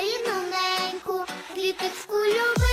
Україну неньку, квіточку любить.